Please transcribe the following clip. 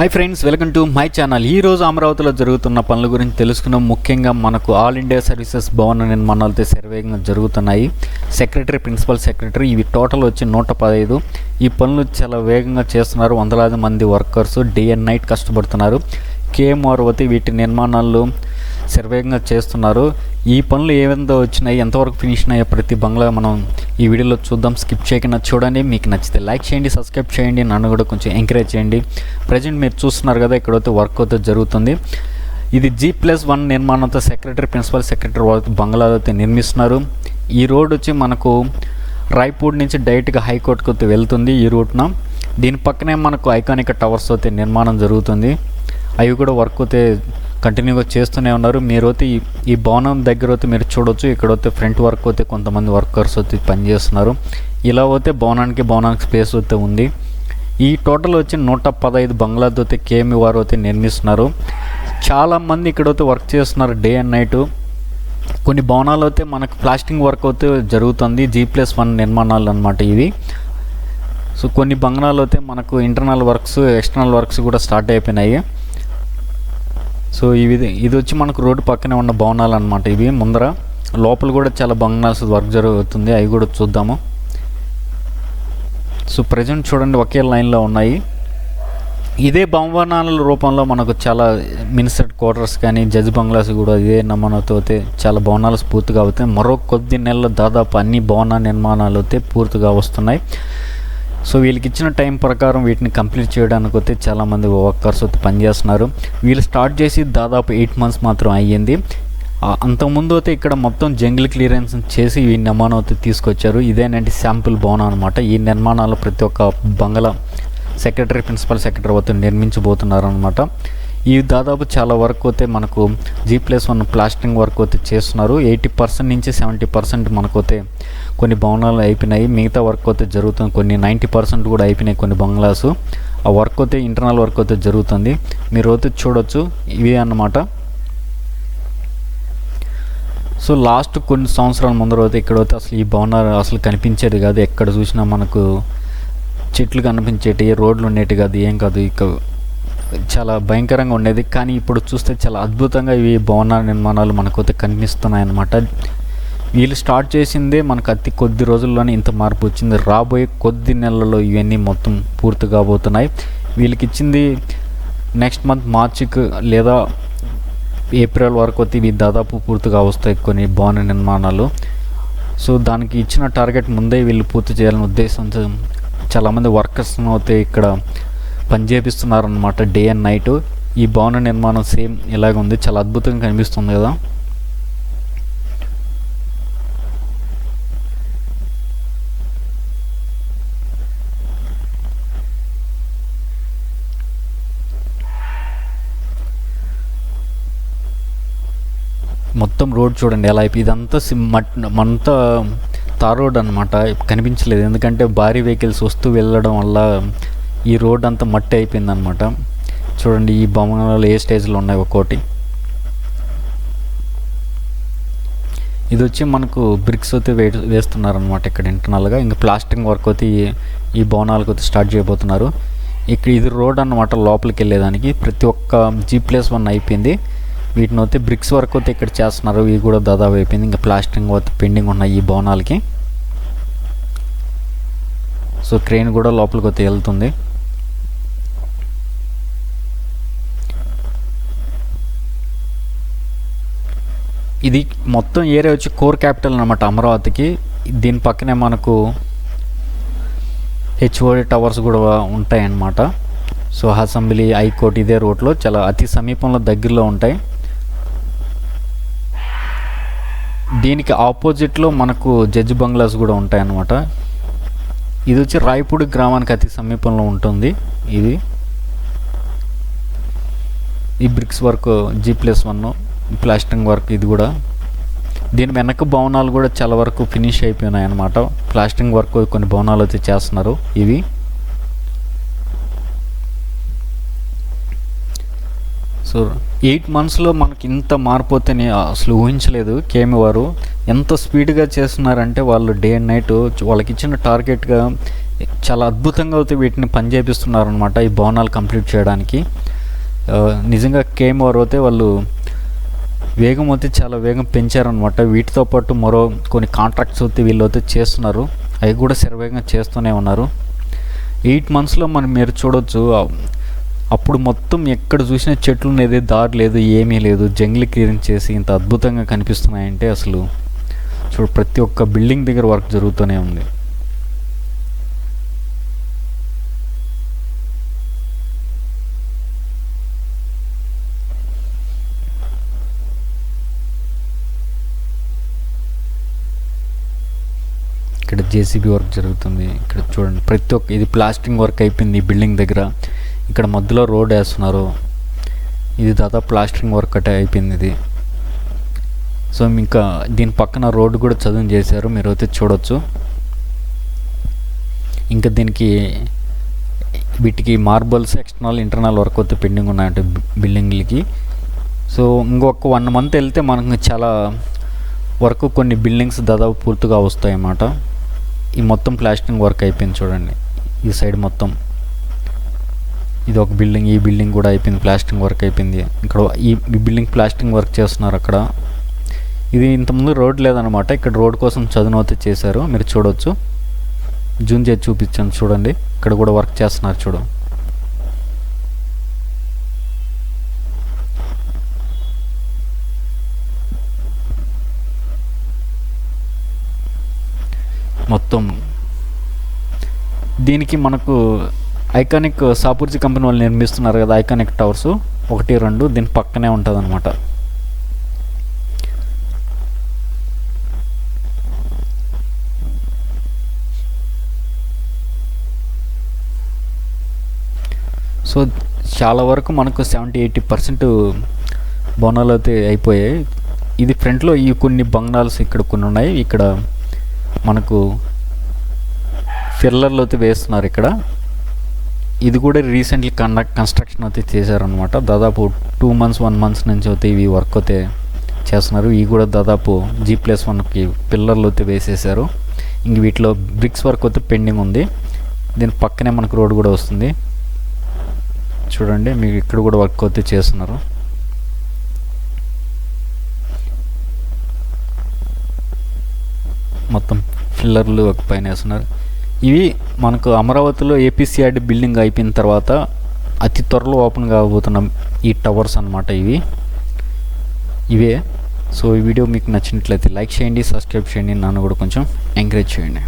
Hi friends welcome to my channel. ఈ రోజు అమరావతిలో జరుగుతున్న పనుల గురించి తెలుసుకున్నాం. ముఖ్యంగా మనకు ఆల్ ఇండియా సర్వీసెస్ భవన నిర్మాణాలతో సర్వేగంగా జరుగుతున్నాయి. సెక్రటరీ ప్రిన్సిపల్ సెక్రటరీ ఇవి టోటల్ వచ్చి నూట పదహైదు. ఈ పనులు చాలా వేగంగా చేస్తున్నారు. వందలాది మంది వర్కర్స్ డే అండ్ నైట్ కష్టపడుతున్నారు. కేఎం వతి వీటి నిర్మాణాలు శరవేగంగా చేస్తున్నారు. ఈ పనులు ఏ విధంగా వచ్చినాయి ఎంతవరకు ఫినిష్ అయ్యే ప్రతి బంగ్లా మనం ఈ వీడియోలో చూద్దాం. స్కిప్ చేయకుండా చూడండి. మీకు నచ్చితే లైక్ చేయండి సబ్స్క్రైబ్ చేయండి. నన్ను కూడా కొంచెం ఎంకరేజ్ చేయండి. ప్రజెంట్ మీరు చూస్తున్నారు కదా ఇక్కడైతే వర్క్ అయితే జరుగుతుంది. ఇది జీ ప్లస్ వన్ నిర్మాణంతో సెక్రటరీ ప్రిన్సిపల్ సెక్రటరీ వాళ్ళతో బంగ్లాలో అయితే నిర్మిస్తున్నారు. ఈ రోడ్ వచ్చి మనకు రాయ్పూర్ నుంచి డైరెక్ట్గా హైకోర్టుకు అయితే వెళ్తుంది ఈ రూట్న. దీని పక్కనే మనకు ఐకానిక్ టవర్స్ అయితే నిర్మాణం జరుగుతుంది. అవి కూడా వర్క్ అయితే కంటిన్యూగా చేస్తూనే ఉన్నారు. మీరు అయితే ఈ భవనం దగ్గర అయితే మీరు చూడొచ్చు. ఇక్కడ అయితే ఫ్రంట్ వర్క్ అయితే కొంతమంది వర్కర్స్ అయితే పనిచేస్తున్నారు. ఇలా అయితే భవనానికి భవనానికి స్పేస్ అయితే ఉంది. ఈ టోటల్ వచ్చి నూట పదహైదు బంగ్లాతో అయితే కేఎంఈ వారు అయితే నిర్మిస్తున్నారు. చాలామంది ఇక్కడైతే వర్క్ చేస్తున్నారు డే అండ్ నైట్. కొన్ని భవనాలు అయితే మనకు ప్లాస్టింగ్ వర్క్ అయితే జరుగుతుంది. జీ ప్లస్ వన్ నిర్మాణాలు అనమాట ఇవి. సో కొన్ని బంగ్లాలు అయితే మనకు ఇంటర్నల్ వర్క్స్ ఎక్స్టర్నల్ వర్క్స్ కూడా స్టార్ట్ అయిపోయినాయి. సో ఇవి ఇది వచ్చి మనకు రోడ్డు పక్కనే ఉన్న భవనాలు అనమాట ఇవి ముందర లోపల కూడా చాలా బంగ్లాస్ వర్క్ జరుగుతుంది. అవి కూడా చూద్దాము. సో ప్రజెంట్ చూడండి ఒకే లైన్లో ఉన్నాయి. ఇదే భవనాల రూపంలో మనకు చాలా మినిస్టర్ క్వార్టర్స్ కానీ జడ్జ్ బంగ్లాస్ కూడా ఇదే నమూనాతో అయితే చాలా భవనాలు పూర్తిగా అవుతాయి. మరో కొద్ది నెలలు దాదాపు అన్ని భవన నిర్మాణాలు అయితే పూర్తిగా వస్తున్నాయి. సో వీళ్ళకి ఇచ్చిన టైం ప్రకారం వీటిని కంప్లీట్ చేయడానికి అయితే చాలామంది వర్కర్స్ అయితే పనిచేస్తున్నారు. వీళ్ళు స్టార్ట్ చేసి దాదాపు ఎయిట్ మంత్స్ మాత్రం అయ్యింది. అంతకుముందు అయితే ఇక్కడ మొత్తం జంగిల్ క్లియరెన్స్ చేసి ఈ నిర్మాణం అయితే తీసుకొచ్చారు. ఇదేనంటే శాంపుల్ భవనం అనమాట ఈ నిర్మాణాలు ప్రతి ఒక్క బంగ్లా సెక్రటరీ ప్రిన్సిపల్ సెక్రటరీ వద్ద నిర్మించబోతున్నారు ఈ దాదాపు చాలా వరకు అయితే మనకు G plus one plastering work అయితే చేస్తున్నారు. ఎయిటీ పర్సెంట్ నుంచి సెవెంటీ పర్సెంట్ మనకు అయితే కొన్ని భవనాలు అయిపోయినాయి. మిగతా వర్క్ అయితే జరుగుతుంది. కొన్ని నైంటీ పర్సెంట్ కూడా అయిపోయినాయి కొన్ని బంగ్లాస్. ఆ వర్క్ అయితే ఇంటర్నల్ వర్క్ అయితే జరుగుతుంది. మీరు అయితే చూడొచ్చు. ఇవి అన్నమాట. సో లాస్ట్ కొన్ని సంవత్సరాల ముందర అయితే ఇక్కడ అయితే అసలు ఈ భవనాలు అసలు కనిపించేది కాదు. ఎక్కడ చూసినా మనకు చెట్లు కనిపించేటి రోడ్లు ఉండేటి కాదు. ఏం కాదు. ఇక చాలా భయంకరంగా ఉండేది. కానీ ఇప్పుడు చూస్తే చాలా అద్భుతంగా ఇవి భవన నిర్మాణాలు మనకైతే కనిపిస్తున్నాయి అన్నమాట వీళ్ళు స్టార్ట్ చేసిందే మనకు అతి కొద్ది రోజుల్లోనే ఇంత మార్పు వచ్చింది. రాబోయే కొద్ది నెలల్లో ఇవన్నీ మొత్తం పూర్తి కాబోతున్నాయి. వీళ్ళకి ఇచ్చింది నెక్స్ట్ మంత్ మార్చికి లేదా ఏప్రిల్ వరకు వచ్చి ఇవి దాదాపు పూర్తిగా వస్తాయి కొన్ని భవన నిర్మాణాలు. సో దానికి ఇచ్చిన టార్గెట్ ముందే వీళ్ళు పూర్తి చేయాలనే ఉద్దేశంతో చాలామంది వర్కర్స్ను అయితే ఇక్కడ పనిచేపిస్తున్నారనమాట డే అండ్ నైట్. ఈ భవన నిర్మాణం సేమ్ ఇలాగ ఉంది. చాలా అద్భుతంగా కనిపిస్తుంది కదా. మొత్తం రోడ్ చూడండి. ఎలా అయిపోయి ఇదంతా సిమ్ మట్ మంతా తార్ రోడ్ అనమాట కనిపించలేదు. ఎందుకంటే భారీ వెహికల్స్ వస్తూ వెళ్ళడం వల్ల ఈ రోడ్ అంతా మట్టి అయిపోయిందనమాట చూడండి ఈ భవనాలు ఏ స్టేజ్లో ఉన్నాయి ఒక్కోటి ఇది వచ్చి మనకు బ్రిక్స్ అయితే వే వేస్తున్నారనమాట ఇక్కడ ఇంటర్నల్గా. ఇంకా ప్లాస్టింగ్ వర్క్ అయితే ఈ- భవనాలకు అయితే స్టార్ట్ చేయబోతున్నారు. ఇక్కడ ఇది రోడ్ అన్నమాట లోపలికి వెళ్ళేదానికి. ప్రతి ఒక్క జీ ప్లస్ వన్ అయిపోయింది. వీటిని అయితే బ్రిక్స్ వర్క్ అయితే ఇక్కడ చేస్తున్నారు. ఇవి కూడా దాదాపు అయిపోయింది. ఇంకా ప్లాస్టింగ్ అయితే పెండింగ్ ఉన్నాయి ఈ భవనాలకి. సో ట్రైన్ కూడా లోపలికి అయితే వెళ్తుంది. ఇది మొత్తం ఏరియా వచ్చి కోర్ క్యాపిటల్ అనమాట అమరావతికి. దీని పక్కనే మనకు హెచ్ఓడి టవర్స్ కూడా ఉంటాయన్నమాట. సో అసెంబ్లీ హైకోర్టు ఇదే రోడ్లో చాలా అతి సమీపంలో దగ్గరలో ఉంటాయి. దీనికి ఆపోజిట్లో మనకు జడ్జి బంగ్లాస్ కూడా ఉంటాయన్నమాట. ఇది వచ్చి రాయపూడి గ్రామానికి అతి సమీపంలో ఉంటుంది ఇది. ఈ bricks work G plus one. Plastering work ఇది కూడా. దీని వెనక భవనాలు కూడా చాలా వరకు ఫినిష్ అయిపోయినాయి అనమాట ప్లాస్టింగ్ వర్క్ కొన్ని భవనాలు అయితే చేస్తున్నారు ఇవి. సో ఎయిట్ మంత్స్లో మనకి ఇంత మార్పు అవుతుందని అసలు ఊహించలేదు. కేమి వారు ఎంత స్పీడ్గా చేస్తున్నారంటే వాళ్ళు డే అండ్ నైట్ వాళ్ళకి ఇచ్చిన టార్గెట్గా చాలా అద్భుతంగా అయితే వీటిని పనిచేపిస్తున్నారనమాట ఈ భవనాలు కంప్లీట్ చేయడానికి. నిజంగా కేమ్ వారు అయితే వాళ్ళు వేగం అయితే చాలా వేగం పెంచారనమాట వీటితో పాటు మరో కొన్ని కాంట్రాక్ట్స్ అయితే వీళ్ళు అయితే చేస్తున్నారు. అవి కూడా శరవేగంగా చేస్తూనే ఉన్నారు. ఎయిట్ మంత్స్లో మనం మీరు చూడొచ్చు అప్పుడు మొత్తం ఎక్కడ చూసినా చెట్లు లేదు దారి లేదు ఏమీ లేదు. జంగిల్ క్లీన్ చేసి ఇంత అద్భుతంగా కనిపిస్తున్నాయంటే అసలు చూడు ప్రతి ఒక్క బిల్డింగ్ దగ్గర వర్క్ జరుగుతూనే ఉంది ఇక్కడ జేసీబీ వర్క్ జరుగుతుంది. ఇక్కడ చూడండి ప్రతి ఒక్క ఇది ప్లాస్టింగ్ వర్క్ అయిపోయింది ఈ బిల్డింగ్ దగ్గర. ఇక్కడ మధ్యలో రోడ్ వేస్తున్నారు. ఇది దాదాపు ప్లాస్టింగ్ వర్క్ అటే అయిపోయింది ఇది. సో ఇంకా దీని పక్కన రోడ్డు కూడా చదువు చేశారు. మీరు అయితే చూడొచ్చు. ఇంకా దీనికి వీటికి మార్బల్స్ ఎక్స్టర్నల్ ఇంటర్నల్ వర్క్ అయితే పెండింగ్ ఉన్నాయంట బిల్డింగ్లకి. సో ఇంకొక వన్ మంత్ వెళ్తే మనకు చాలా వరకు కొన్ని బిల్డింగ్స్ దాదాపు పూర్తిగా వస్తాయి అన్నమాట ఈ మొత్తం ప్లాస్టింగ్ వర్క్ అయిపోయింది చూడండి. ఈ సైడ్ మొత్తం. ఇది ఒక బిల్డింగ్ ఈ బిల్డింగ్ కూడా అయిపోయింది ప్లాస్టింగ్ వర్క్ అయిపోయింది. ఇక్కడ ఈ బిల్డింగ్ ప్లాస్టింగ్ వర్క్ చేస్తున్నారు అక్కడ. ఇది ఇంతకుముందు రోడ్ లేదనమాట ఇక్కడ రోడ్ కోసం చదును చేశారు మీరు చూడొచ్చు. జూమ్ చేసి చూపించాను చూడండి ఇక్కడ కూడా వర్క్ చేస్తున్నారు చూడు. మొత్తం. దీనికి మనకు ఐకానిక్ సాపూర్జీ కంపెనీ వాళ్ళు నిర్మిస్తున్నారు కదా ఐకానిక్ టవర్స్. ఒకటి రెండు దీని పక్కనే ఉంటుంది అనమాట సో చాలా వరకు మనకు సెవెంటీ ఎయిటీ పర్సెంట్ బోనాలు అయితే అయిపోయాయి. ఇది ఫ్రంట్లో ఈ కొన్ని బంగ్లాల్స్ ఇక్కడ కొన్ని ఉన్నాయి ఇక్కడ మనకు ఫిల్లర్లు అయితే వేస్తున్నారు ఇక్కడ. ఇది కూడా రీసెంట్లీ కండక్ట్ కన్స్ట్రక్షన్ అయితే చేశారనమాట దాదాపు టూ మంత్స్ వన్ మంత్స్ నుంచి అయితే ఇవి వర్క్ అయితే చేస్తున్నారు. ఇవి కూడా దాదాపు జీ ప్లస్ వన్కి పిల్లర్లు అయితే వేసేసారు. ఇంక వీటిలో బ్రిక్స్ వర్క్ అయితే పెండింగ్ ఉంది. దీని పక్కనే మనకు రోడ్ కూడా వస్తుంది. చూడండి మీకు ఇక్కడ కూడా వర్క్ అయితే చేస్తున్నారు. పిల్లర్లు ఒక పైన వేస్తున్నారు. ఇవి మనకు అమరావతిలో ఏపీసీఆర్డి బిల్డింగ్ అయిపోయిన తర్వాత అతి త్వరలో ఓపెన్ కాబోతున్న ఈ టవర్స్ అన్నమాట ఇవి. ఇవే. సో ఈ వీడియో మీకు నచ్చినట్లయితే లైక్ చేయండి సబ్స్క్రైబ్ చేయండి నన్ను కూడా కొంచెం ఎంకరేజ్ చేయండి.